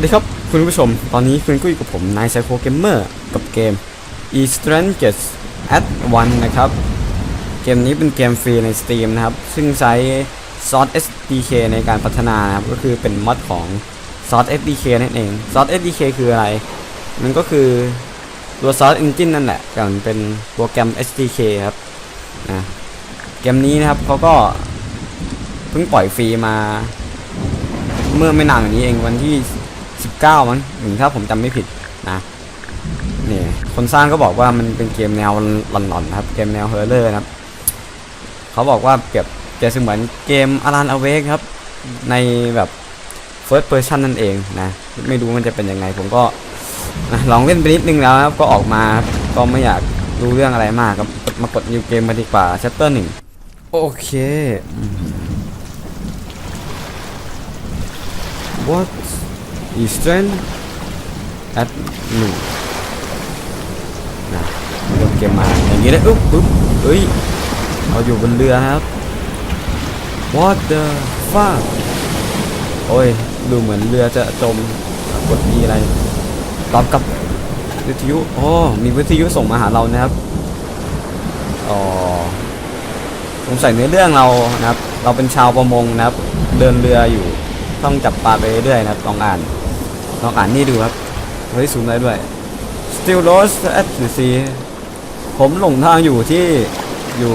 วัสดีครับ คุณผู้ชม ตอนนี้คุณก็อยู่กับผมนายไซโคเกมเมอร์กับเกม e s t r a n g e s at One นะครับ เกมนี้เป็นเกมฟรีใน Steam นะครับ ซึ่งใช้ Source SDK ในการพัฒนานะครับ ก็คือเป็นมอดของ Source SDK นั่นเอง Source SDK คืออะไร มันก็คือตัว Source Engine นั่นแหละแต่มันเป็นโปรแกรม SDK ครับนะเกมนี้นะครับเขาก็เพิ่งปล่อยฟรีมาเมื่อไม่นานนี้เองวันที่ 19 มั้งถ้าผมจำไม่ผิดนะนี่คนสร้างก็บอกว่ามันเป็นเกมแนวหลอนๆครับเกมแนวเฮอร์เรอร์นะครับเขาบอกว่าเปรียบเปรียบเสมือนเกมอารันอเวกครับ ในแบบ first person นั่นเองนะไม่รู้มันจะเป็นยังไง ผมก็นะลองเล่นไปนิดนึงแล้วครับก็ออกมาก็ไม่อยากรู้เรื่องอะไรมากครับมากด new game มาดีกว่า chapter หนึ่งโอเค What is strength at หนึ่งนะเริ่มเกมมาอย่างนี้เลยอุ๊บปุ๊บเฮ้ยเราอยู่บนเรือครับ What the fuck โอ้ย ดูเหมือนเรือจะจมกดมีอะไรตอบกับวิทยุโอ้มีวิทยุส่งมาหาเรานะครับอ๋อสงสัยในเรื่องเรานะครับ เราเป็นชาวประมงนะครับ เดินเรืออยู่ต้องจับปลาไปเรื่อยนะครับลองอ่าน ลองอ่านนี่ดูครับเฮ้ยซูมได้ด้วย Still lost at the sea ผมหลงทางอยู่ที่อยู่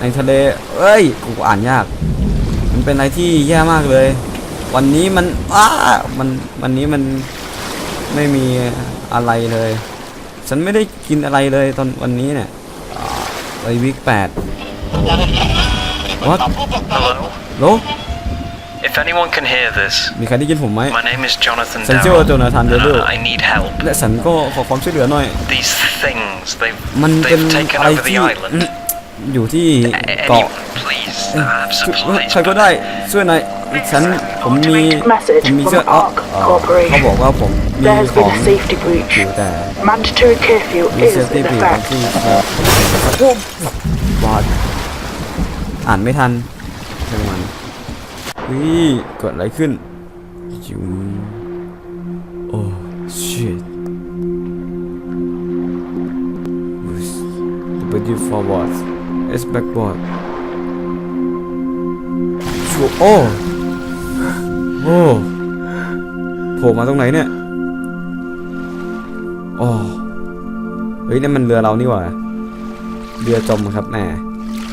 ในทะเล เอ้ย กูอ่านยาก มันเป็นอะไรที่แย่มากเลย วันนี้มันอ้ามัน วันนี้มันไม่มีอะไรเลย ฉันไม่ได้กินอะไรเลยตอนวันนี้เนี่ยอ่าไปวิกแปด What Hello? โล If anyone can hear this, มีใครได้ยินผมไหม my name is Jonathan ฉันชื่อว่าโจ Darrow. นาธานเด and ล I need help. และฉันก็ขอความช่วยเหลือหน่อย These things, they've, มันเป็น they've taken อะไร over ที่ the อื island. มอยู่ที่ A- เกาะ Anyone, please. เอ้ย I have ช่วย supplies. ใครก็ได้ช่วยหน่อยฉันผมมี Message ผมมี from เสื้ออ๋อ Ark อ๋อ Corporation. เขาบอกว่าผมมี There has ของ been a safety breach. อยู่แต่ Mandatory curfew มี is เซฟตี้ in ปี effect. ที่เอ่อโอ้บอดอ่านไม่ทันใช่มันเฮ้ยเกิดอะไรขึ้นจุมโอ้ shit W forward S backward ชัวโอ้โอ้โผล่มาตรงไหนเนี่ยโอ้เฮ้ยนั่นมันเรือเรานี่หว่าเรือจมครับแหม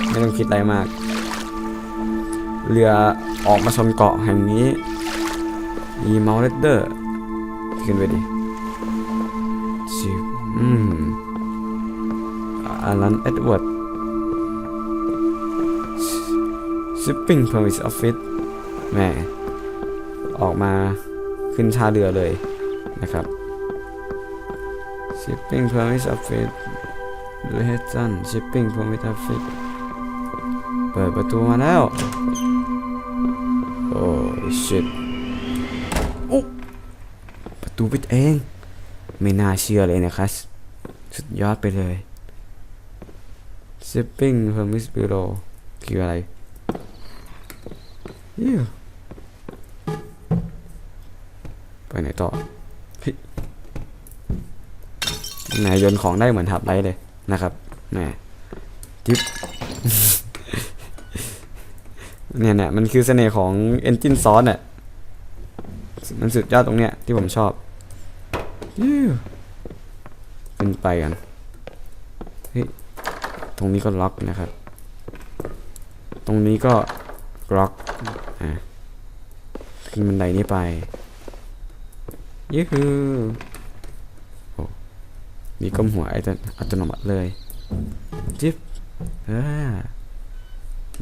ไม่ต้องคิดอะไรมาก เรือ ออกมาชนเกาะแห่งนี้ มีเมาเลเดอร์ ขึ้นไปดิชิบอืมอารันเอ็ดเวิร์ด shipping permit office แหมออกมาขึ้นท่าเรือเลยนะครับ shipping permit office เรเฮดซัน shipping permit office เปิดประตูมาแล้ว โอ้ shit อุ๊ประตูปิดเอง ไม่น่าเชื่อเลยนะครับ สุดยอดไปเลย shipping permit bureau คืออะไรเหี้ยไปไหนต่อเฮ้ยแหมโยนของได้เหมือนทับไรเลยนะครับแหมจิ๊บ เนี่ยเนี่ยมันคือเสน่ห์ของ Engine Sauce เนี่ยมันสุดยอดตรงเนี้ยที่ผมชอบยิ้วขึ้นไปกันเฮ้ยตรงนี้ก็ล็อกนะครับ ตรงนี้ก็ล็อกอะขึ้นบันไดนี้ไปยี่คือโอ้มีก้มหัวไอ้ตัวอัตโนมัติเลยจิ๊บเออ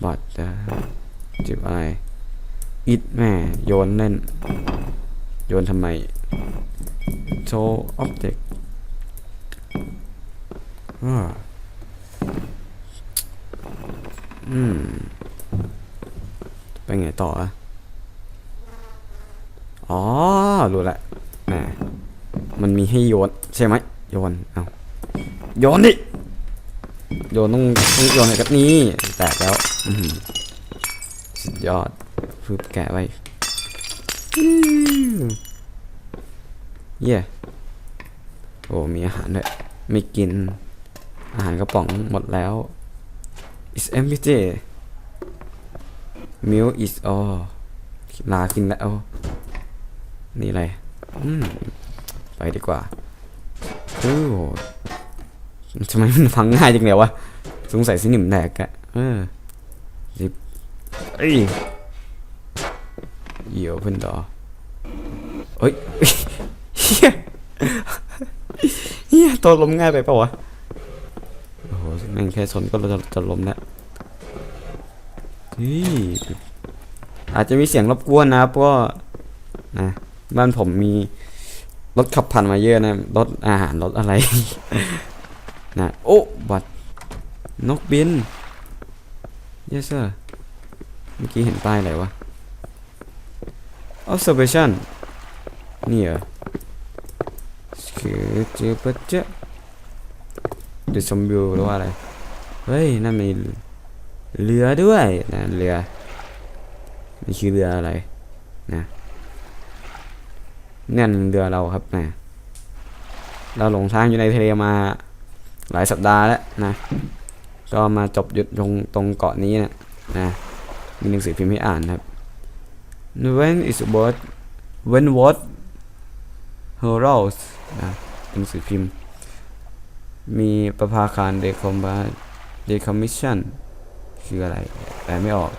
บอดเออ จิบอะไรอิดแม่โยนเล่น โยนทำไมโชว์อ็อบเจกต์อืม ไปไงต่ออะอ๋อ รู้ละแหมมันมีให้โยน ใช่ไหม โยน เอาโยนดิ โยนต้องต้องโยนอะไรกับนี่แตกแล้ว อื สุดยอดฟืบแกะไว้เย่โอ้มีอาหารด้วยไม่กิน อาหารกระป๋องหมดแล้ว is empty milk is all ลากินแล้ว นี่อะไร อืม ไปดีกว่าโอ้ทำไมมันฟังง่ายจังเลยวะ สงสัยสนิมแตกอะเออสิบ เอ้ยเหี่ยวเพิ่นดอเอ้ยเฮียเฮียตัวลมง่ายไปเปล่าวะโอ้โหแม่งแค่ชนก็จะจะล้มแล้วนี่อาจจะมีเสียงรบกวนนะครับก็นะบ้านผมมีรถขับผ่านมาเยอะนะรถอาหารรถอะไรนะโอ้บัตรนกบิน yes sir เมื่อกี้เห็นป้ายอะไรวะ observation นี่เหรอคือเจอปะเจเดชมวิวหรือว่าอะไร เฮ้ยนั่นมีเรือด้วยนะเรือนี่คือเรืออะไรนะเนี่ยเรือเราครับนะเราหลงทางอยู่ในทะเลมาหลายสัปดาห์แล้วนะ ก็มาจบหยุดตรงตรงเกาะนี้นะนะ มีหนังสือพิมพ์ให้อ่านครับ When is what when what heralds นะหนังสือพิมพ์ มีประภาคารเดคอมบาเดคอมมิชชั่นคืออะไรแต่ไม่ออก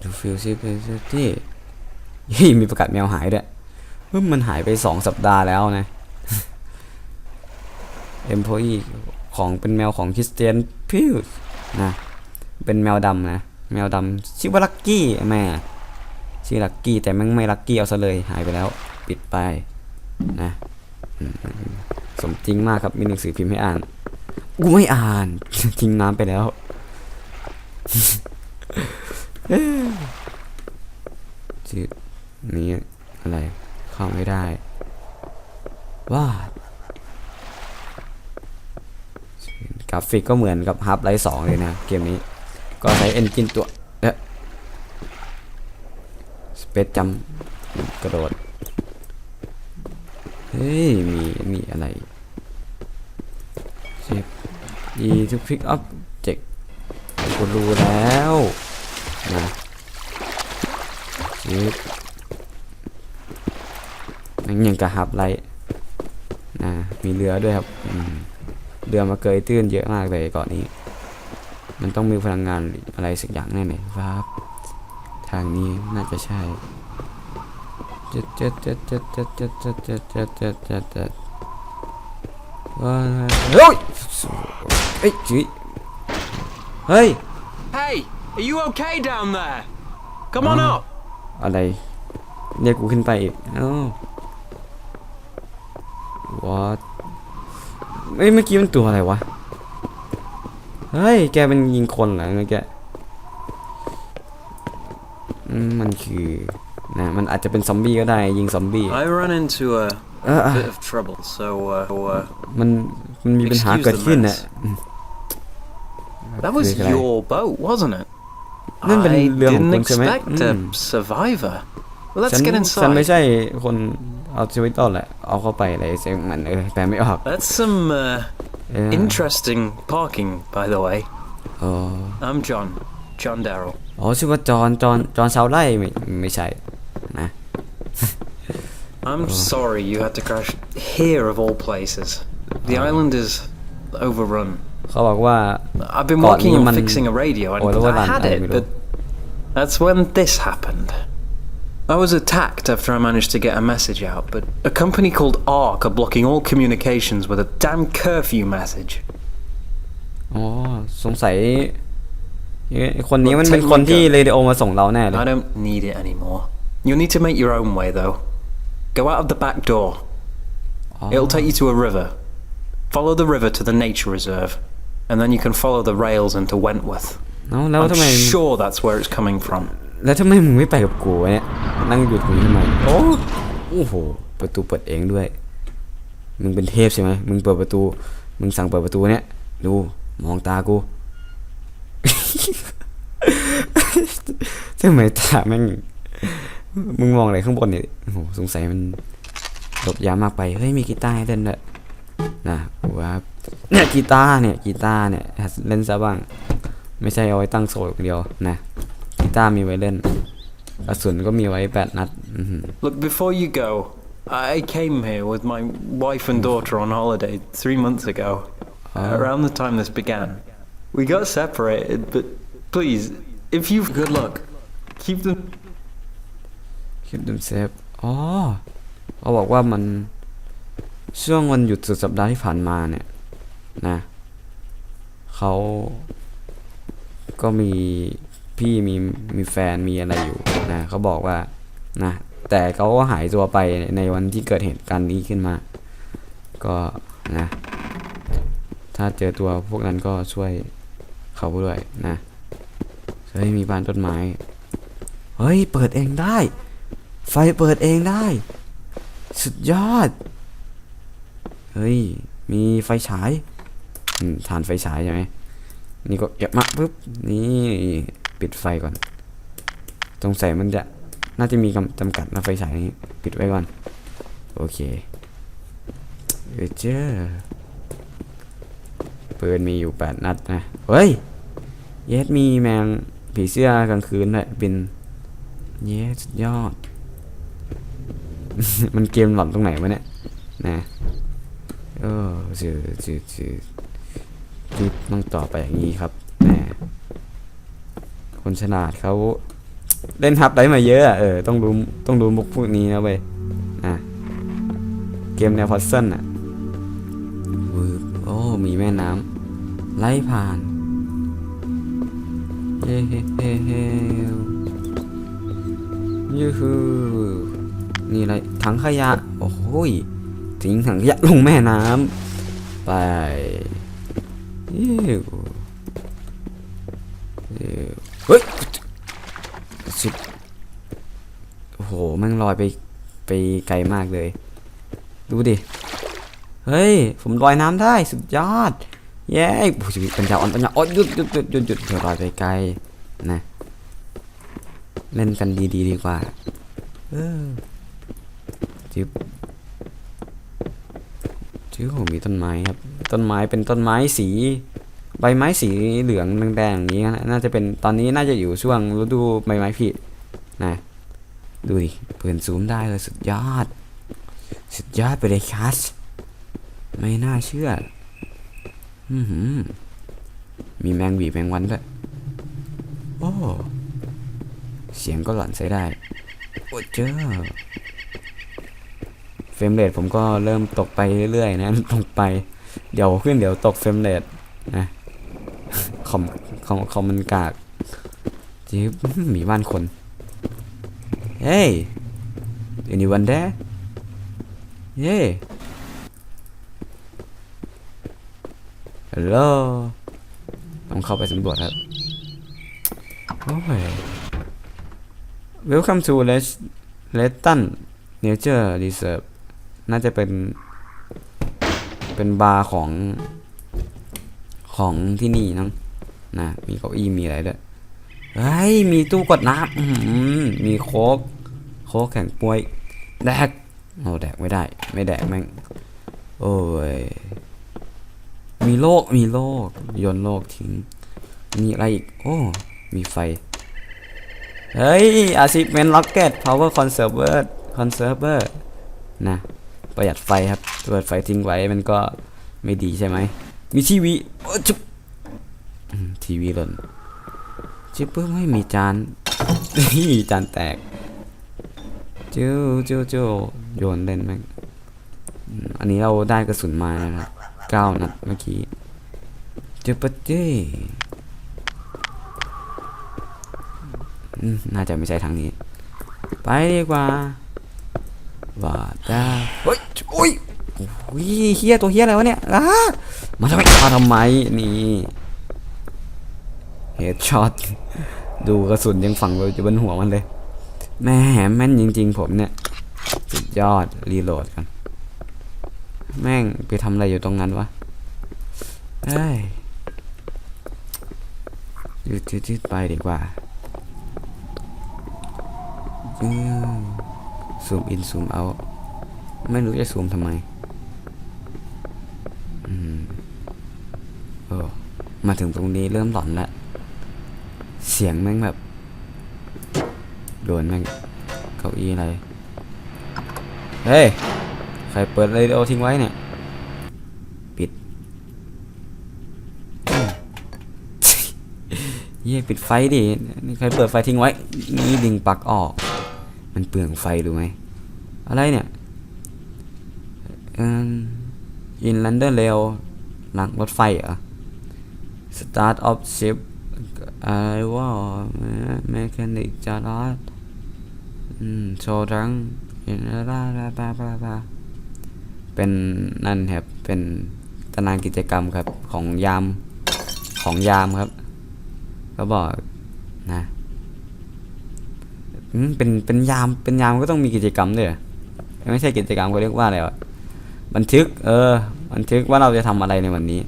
ดูฟิลซิเพสตี้ยี่มีประกาศแมวหายด้วยเฮ้ยมันหายไปสองสัปดาห์แล้วนะเอ็มพอยีของเป็นแมวของคริสเตียนพิวนะ เป็นแมวดำนะ แมวดำชื่อว่าลักกี้แม่ชื่อลักกี้แต่แมันไม่ลักกี้เอาซะเลยหายไปแล้ว ปิดไปนะสมจริงมากครับมีหนังสือพิมพ์ให้อ่านกูไม่อ่าน ทิ้งน้ำไปแล้วชื่อนี้อะไร เข้าไม่ได้ว้ากราฟิกก็เหมือนกับฮับไลท์สองเลยนะ เกมนี้ ก็ใช้เอนจินตัวเอ๊ะสเปซจัมกระโดด เฮ้ย มี มีอะไรเช็คดีทุกพิกอัพเจ็กกูรู้แล้วนะเช็คนั่นยังกระหับไรนะมีเรือด้วยครับเรือมาเกยตื้นเยอะมากเลยเกาะนี้ มันต้องมีพลังงานอะไรสักอย่างแน่เลยครับทางนี้น่าจะใช่เจ็ดเจ็ดเจ็ดเจ็ดเจ็ดเจ็ดเจ็ดเจ็ดเจ็ดเจ็ดเจ็ดเจ็ดว้าเฮ้ยเฮ้ยจีเฮ้ย Hey, are you okay down there? Come on up. อะไรเรียกกูขึ้นไปอีกเอ้า what เอ้ยเมื่อกี้มันตัวอะไรวะ เฮ้ย แกเป็นยิงคนเหรอเมื่อกี้อืมมันคือนะมันอาจจะเป็นซอมบี้ก็ได้ยิงซอมบี้ I run into a เออ bit of trouble, so uh, uh, มันมันมีปัญหา Excuse เกิด the ขึ้น mess. น่ะ that was Really? your boat, wasn't it? Nên I mình lừa một didn't con xe máy. expect Ừ. a survivor. Well, let's ฉัน get ฉันไม่ inside. ใช่คนเอาชีวิตรอดแหละเอาเข้าไปอะไรเสียงมันเออแปลไม่ออก That's some uh, เออ interesting parking, by the way. อ๋อ I'm John, John Darrell. อ๋อชื่อว่าจอนจอนจอนชาวไร่ไม่ไม่ใช่นะ I'm sorry you had to crash here of all places. The island is overrun. เขาบอกว่า I've been God, working on man- fixing a radio and Oh, well, well I done, had I it, will. but that's when this happened. I was attacked after I managed to get a message out, but a company called ARC are blocking all communications with a damn curfew message. อ๋อสงสัยไอ้คนนี้มันเป็นคนที่เรดิโอมาส่งเราแน่เลย I don't need it anymore. You'll need to make your own way, though. Go out of the back door. อ๋อ It'll take you to a river. Follow the river to the nature reserve, and then you can follow the rails into Wentworth. เอ้าแล้วทำไม I'm sure that's where it's coming from. แล้วทำไมมึงไม่ไปกับกูวะเนี่ย นั่งอยู่ตรงนี้ทำไมโอ้โอ้โห ประตูเปิดเองด้วย มึงเป็นเทพใช่ไหมมึงเปิดประตู มึงสั่งเปิดประตูเนี่ยดูมองตากูทำไมตาแม่งมึงมองอะไรข้างบนเนี่ยโอ้โหสงสัยมันหลบยามากไป เฮ้ย มีกีตาร์ให้เล่นด้วยนะว้าบเนี่ยกีตาร์เนี่ยกีตาร์เนี่ยหัดเล่นซะบ้าง ไม่ใช่เอาไว้ตั้งโซ่อย่างเดียวนะกีตาร์มีไว้เล่น กระสุนก็มีไว้แปดนัดอื้อหือ Look, before you go, I came here with my wife and daughter on holiday three months ago, around the time this began. We got separated, but please, if you've good luck, keep them. คิดดูเซฟอ๋อเขาบอกว่ามันช่วงวันหยุดสุดสัปดาห์ที่ผ่านมาเนี่ยนะเขาก็มีพี่มีมีแฟนมีอะไรอยู่ นะเขาบอกว่านะแต่เขาก็หายตัวไปในวันที่เกิดเหตุการณ์นี้ขึ้นมา ก็นะ ถ้าเจอตัวพวกนั้นก็ช่วยเขาด้วยนะเฮ้ยมีบานต้นไม้เฮ้ยเปิดเองได้ ไฟเปิดเองได้ สุดยอดเฮ้ยมีไฟฉายอืมฐานไฟฉายใช่ไหมนี่ก็เก็บมาปุ๊บนี่ปิดไฟก่อน สงสัยมันจะน่าจะมีกำจำกัดนะไฟฉายนี้ปิดไว้ก่อน โอเคเอเจ้าปืนมีอยู่แปดนัดนะ เฮ้ย เยสมีแมงผีเสื้อกลางคืนด้วยบิน เยสยอด มันเกมหลอนตรงไหนวะเนี่ย นะเออจือจือจือจุดต้องต่อไปอย่างนี้ครับแหมคนฉลาดเขา เล่นฮับไดมาเยอะอะเออต้องรู้ต้องรู้มุกพวกนี้นะเว้ยนะเกมแนวพัซเซิลอะวืบโอ้มีแม่น้ำไหลผ่านเฮ้เฮ้เฮ้เฮ้ยูฮูนี่อะไรถังขยะโอ้โหทิ้งถังขยะลงแม่น้ำไปยิวยิวเฮ้ย สุดโอ้โหแม่งลอยไปไปไกลมากเลย ดูดิ เฮ้ย ผมลอยน้ำได้สุดยอด เย้โอ้ยปัญญาอ่อนปัญญาอ่อนหยุดหยุดหยุดหยุดหยุดเดี๋ยวลอยไปไกลนะ เล่นกันดีๆดีกว่า เออจิ๊บจิ๊บโหมีต้นไม้ครับ ต้นไม้เป็นต้นไม้สี ใบไม้สีเหลืองแดงๆอย่างนี้น่าจะเป็นตอนนี้น่าจะอยู่ช่วงฤดูใบไม้ผลินะดูดิเปิดซูมได้เลยสุดยอด สุดยอดไปเลยคัสไม่น่าเชื่ออือมีแมงวีแมงวันด้วยโอ้เสียงก็หลอนใช้ได้โอ้เจ้าเฟรมเรทผมก็เริ่มตกไปเรื่อยๆนะตกไป เดี๋ยวขึ้นเดี๋ยวตกเฟรมเรทนะ อมคอมคอมมันกากจิ๊บมีบ้านคน เฮ้ย anyone there เย้ฮัลโหลต้องเข้าไปสำรวจครับ โอ้ย Welcome to Les Letton Nature Reserve น่าจะเป็น เป็นบาร์ของของที่นี่นัง นะมีเก้าอี้มีอะไรด้วยเฮ้ยมีตู้กดน้ำมีโคกโคกแข็งป่วยแดกโอ้แดกไม่ได้ ไม่แดกแม่งโอ้ยมีโลกมีโลกโยนโลกทิ้งมีอะไรอีก โอ้ มีไฟ เฮ้ยอาซิเมนล็อกเก็ตพาวเวอร์คอนเซิร์ฟเวอร์คอนเซิร์ฟเวอร์นะประหยัดไฟครับเปิดไฟทิ้งไว้มันก็ไม่ดีใช่ไหม มีทีวีโอ้จุ๊บ ทีวีหล่นจิ๊บเพิ่งไม่มีจานนี่จานแตกจิ้วจิ้วจิ้วโยนเล่นแม่งอันนี้เราได้กระสุนมานะครับเก้านัดเมื่อกี้จิ๊บปะเจ้น่าจะไม่ใช่ทางนี้ ไปดีกว่าว่าแต่เฮ้ยโอ้ยโอ้ยเฮียตัวเฮียอะไรวะเนี่ยอ้ามาทำไมมาทำไมนี่ เฮดช็อตดูกระสุนยังฝังอยู่บนหัวมันเลย แม่แม่นจริง ๆ ผมเนี่ย สุดยอด รีโหลดกัน แม่งไปทำอะไรอยู่ตรงนั้นวะเอ้ยยืดยืดๆไปดีกว่าซูมอินซูมเอา ไม่รู้จะซูมทำไมอืมเออมาถึงตรงนี้เริ่มหลอนแล้ว เสียงแม่งแบบ โดนแม่งเก้าอี้อะไร เฮ้ย ใครเปิดเรดิโอทิ้งไว้เนี่ย ปิดเย่ปิดไฟดินี่ใครเปิดไฟทิ้งไว้ นี่ดึงปลั๊กออก มันเปลืองไฟดูไหม อะไรเนี่ยอ่อ in London Rail หลังรถไฟเหรอ start of ship อะไรว่า mechanic จาร์ดอืมโชว์ทั้งเห็นแล้วบ้าบ้าบาบาบาเป็นนั่นครับเป็นตารางกิจกรรมครับของยามของยามครับ ก็บอกนะเป็นเป็นยามเป็นยามก็ต้องมีกิจกรรมด้วยไม่ใช่กิจกรรมเขาเรียกว่าอะไรวะบันทึก เออ บันทึกว่าเราจะทำอะไรในวันนี้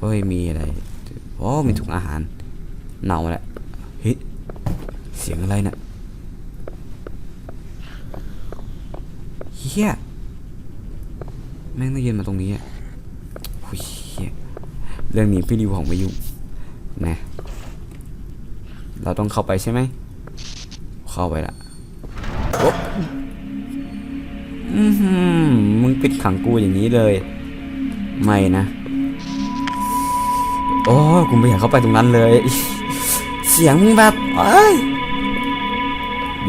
เฮ้ยมีอะไร โอ้มีถุงอาหารเน่าแล้วเฮ้ยเสียงอะไรเนี่ยเฮียแม่งได้ยินมาตรงนี้อะโอ้ยเฮียเรื่องนี้พี่ดิวของไม่ยุ่งนะเราต้องเข้าไปใช่ไหม เข้าไปละโอ๊ะอือหือมึงปิดขังกูอย่างนี้เลย ไม่นะ โอ้กูไม่อยากเข้าไปตรงนั้นเลย เสียงมึงแบบเอ้ย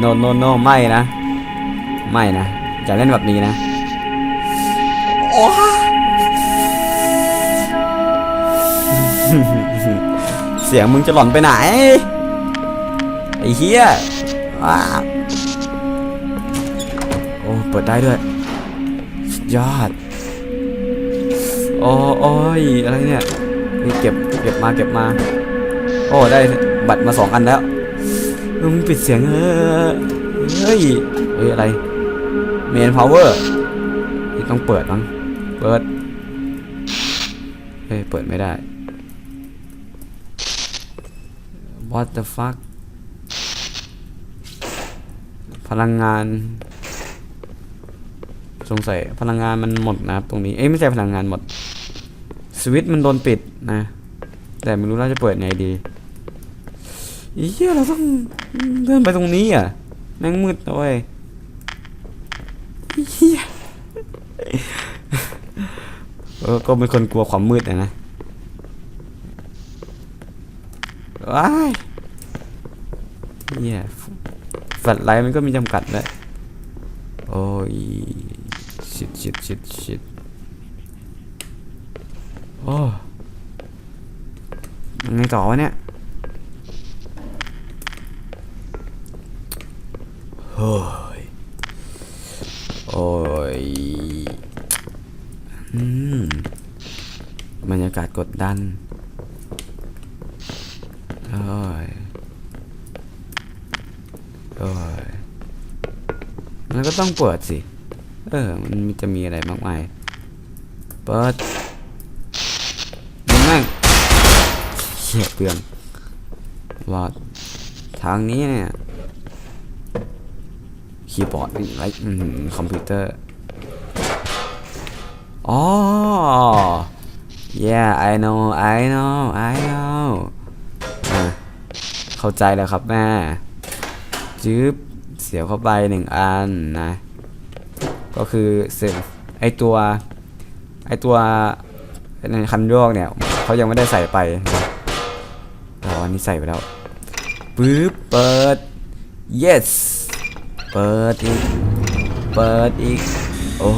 no no no ไม่นะ ไม่นะอย่าเล่นแบบนี้นะโอ้เสียงมึงจะหล่อนไปไหน ไอ้เหี้ยว้าโอ้เปิดได้ด้วยสุดยอดโอ้อยอะไรเนี่ยมีเก็บ เก็บมาเก็บมา โอ้ ได้บัตรมาสองอันแล้วมึงปิดเสียงเออเฮ้ยเฮ้ยอะไรเมนพาวเวอร์นี่ต้องเปิดมั้งเปิดเฮ้ยเปิดไม่ได้ What the fuck พลังงานสงสัยพลังงานมันหมดนะครับตรงนี้ เอ้ยไม่ใช่พลังงานหมด สวิตช์มันโดนปิดนะ แต่ไม่รู้เราจะเปิดไงดีอีเหี้ยเราต้องเดินไปตรงนี้อะแม่งมืดนะเว้ยอีเหี้ยเออก็เป็นคนกลัวความมืดอะนะว้ายเหี้ยแฟลชไลท์มันก็มีจำกัดแหละโอ้ยชิดชิดชิดชิดโอ้ ยังไงต่อวะเนี่ยโอ้ยโอ้ยอืมบรรยากาศกดดันโอ้ยโอ้ยมันก็ต้องเปิดสิ เออ มันมีจะมีอะไรมากมาย เปิดมึงแม่ง เขี่ยเปลืองรอดทางนี้เนี่ยคีย์บอร์ดไรอื้อหือคอมพิวเตอร์อ๋อ yeah I know I know I know เข้าใจแล้วครับแม่จื๊บเสียบเข้าไปหนึ่งอันนะ ก็คือเสียไอตัว ไอตัวในคันโยกเนี่ย เขายังไม่ได้ใส่ไป อ๋ออันนี้ใส่ไปแล้วปึ๊บเปิด yes เปิดอีก เปิดอีก โอ้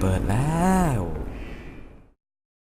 เปิดแล้ว